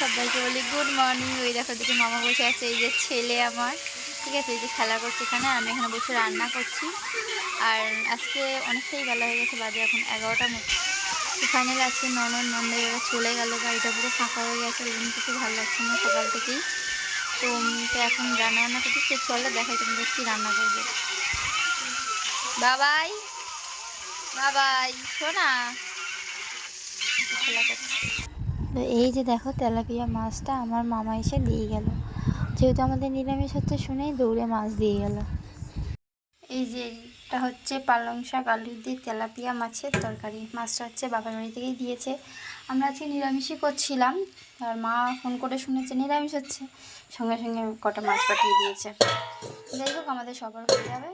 সবাইকে বলি good morning ওই দেখো দেখি মামা বসে আছে, এই যে ছেলে আমার। ঠিক আছে, এই যে খেলা করছে এখানে, আমি এখানে বসে রান্না করছি। আর আজকে অনেকটাই বেলা হয়ে গেছে, বাজে এখন এগারোটা মতো। ফাইনালি আজকে ননদ নন্দের ওরা চলে গেল, গাড়িটা পুরো ফাঁকা হয়ে গেছে ওই জন্য কিছু ভালো লাগছে না সকাল থেকেই। তো তো এখন রান্না বান্না করছি সে চলে দেখাই তোমাদের কী রান্না করবে। বাবাই বাবাই, শোনা। খেলা করছে। তো এই যে দেখো তেলাপিয়া মাছটা আমার মামা এসে দিয়ে গেল। যেহেতু আমাদের নিরামিষ হচ্ছে শুনেই দৌড়ে মাছ দিয়ে গেল। এই যে এটা হচ্ছে পালং শাক, আলু দিয়ে তেলাপিয়া মাছের তরকারি। মাছটা হচ্ছে বাবার বাড়ি থেকেই দিয়েছে। আমরা আজকে নিরামিষই করছিলাম, আর মা ফোন করে শুনেছে নিরামিষ হচ্ছে। সঙ্গে সঙ্গে কটা মাছ পাঠিয়ে দিয়েছে। যাই হোক, আমাদের সবার হয়ে যাবে।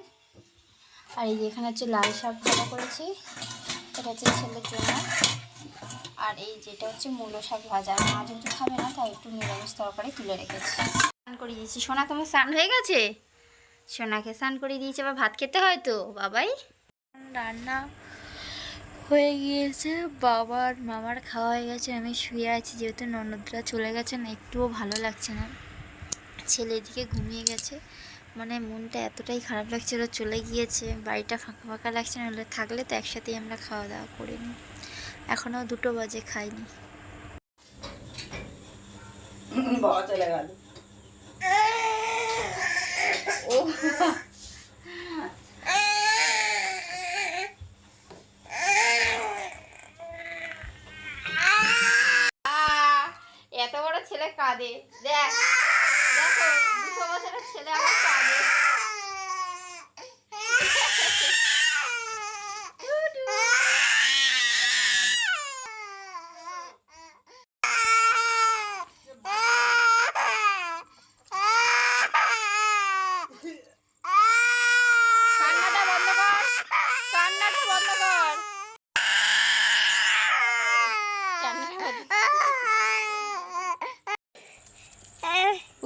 আর এই যে এখানে হচ্ছে লাল শাক ভাজা করেছি। এটা হচ্ছে ছেলের জন্য। আর এই যেটা হচ্ছে মূলো শাক ভাজা। মা যেহেতু খাবে না, তাই একটু নিরামিষ তরকারি তুলে রেখেছি। স্নান করে দিয়েছি। সোনা, তোমার স্নান হয়ে গেছে? সোনাকে স্নান করে দিয়েছে, আবার ভাত খেতে হয় তো, বাবাই? রান্না হয়ে গিয়েছে, বাবার মামার খাওয়া হয়ে গেছে, আমি শুয়ে আছি, যেহেতু ননদরা চলে গেছে না একটুও ভালো লাগছে না। ছেলে এদিকে ঘুমিয়ে গেছে মানে মনটা এতটাই খারাপ লাগছে ওরা চলে গিয়েছে, বাড়িটা ফাঁকা ফাঁকা লাগছে না হলে থাকলে তো একসাথেই আমরা খাওয়া দাওয়া করে নিই। এখনও দুটো বাজে খাইনি। বাবা চলে গেল। ও এত বড় ছেলে কাঁদে দেখ দেখো দুশো বছরের ছেলে আমার কাঁদে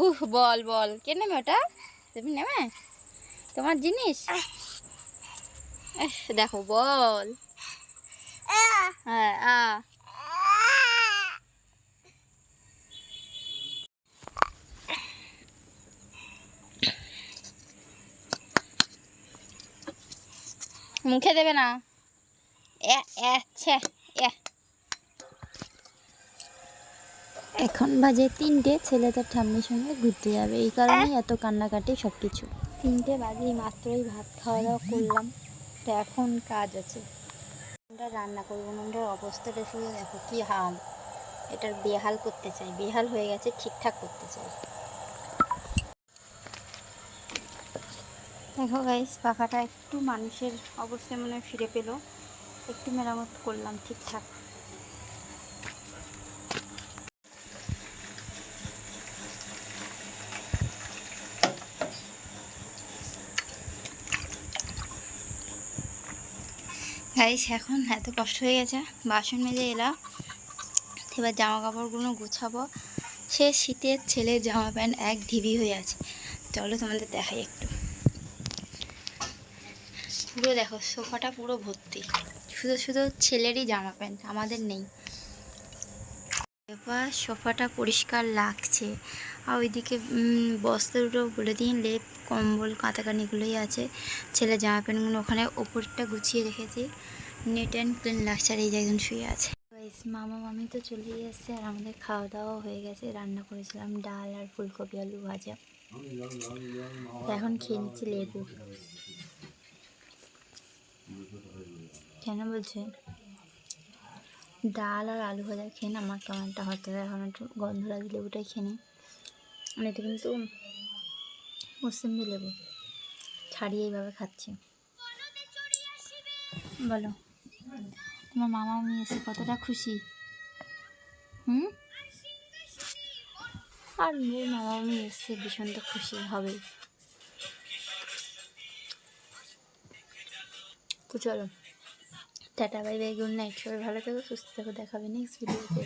উহ বল বল। কে নেবে ওটা? তুমি নেবে তোমার জিনিস? দেখো, বল। হ্যাঁ মুখে দেবে না। এ এ, ছে, এ। এখন বাজে তিনটে, ছেলে তার ঠাম্মির সঙ্গে ঘুরতে যাবে। এই কারণেই এত কান্নাকাটি সব কিছু তিনটে বাজে মাত্রই ভাত খাওয়া দাওয়া করলাম। তো এখন কাজ আছে। আমরা রান্না করব। আমাদের অবস্থাটা শুধু দেখো কি হাল। এটার বেহাল করতে চাই। বেহাল হয়ে গেছে, ঠিকঠাক করতে চাই। দেখো গাইস পাখাটা একটু মানুষের অবস্থায় মনে ফিরে পেল। একটু মেরামত করলাম ঠিকঠাক। গাইস এখন এত কষ্ট হয়ে গেছে, বাসন মেজে এলাম। এবার জামা কাপড়গুলো গুছাবো। সে শীতের ছেলে জামা প্যান্ট এক ঢিবি হয়ে আছে। চলো তোমাদের দেখাই একটু। পুরো দেখো, সোফাটা পুরো ভর্তি। শুধু শুধু ছেলেরই জামা প্যান্ট, আমাদের নেই। এবার সোফাটা পরিষ্কার লাগছে। আর ওইদিকে উম, বস্তা দুটো বলে দিন লেপ কম্বল কাঁথাকানিগুলোই আছে। ছেলে জামা প্যান্টগুলো ওখানে ওপরটা গুছিয়ে রেখেছি। নেট অ্যান্ড ক্লিন লাগছে আর এই যে একজন শুয়ে আছে। মামা মামি তো চলেই এসছে আর আমাদের খাওয়া দাওয়া হয়ে গেছে। রান্না করেছিলাম ডাল আর ফুলকপি আলু ভাজা। এখন খেয়ে নিচ্ছি লেবু। কেন বলছে? ডাল আর আলু ভাজা খেয়ে না আমার কেমন একটা হতে এখন একটু গন্ধ লাগে লেবুটাই খেয়ে নিই। মানে এটা কিন্তু মুসম্বি লেবু ছাড়িয়ে এইভাবে খাচ্ছি। বলো, তোমার মামা আমি এসে কতটা খুশি? হুম? আর মেয়ের মামা আমি এসছে ভীষণ তো খুশি হবেই। তো চলো tata bye bye good night সবাই ভালো থাকো সুস্থ থাকো দেখাবে নেক্সট ভিডিওতে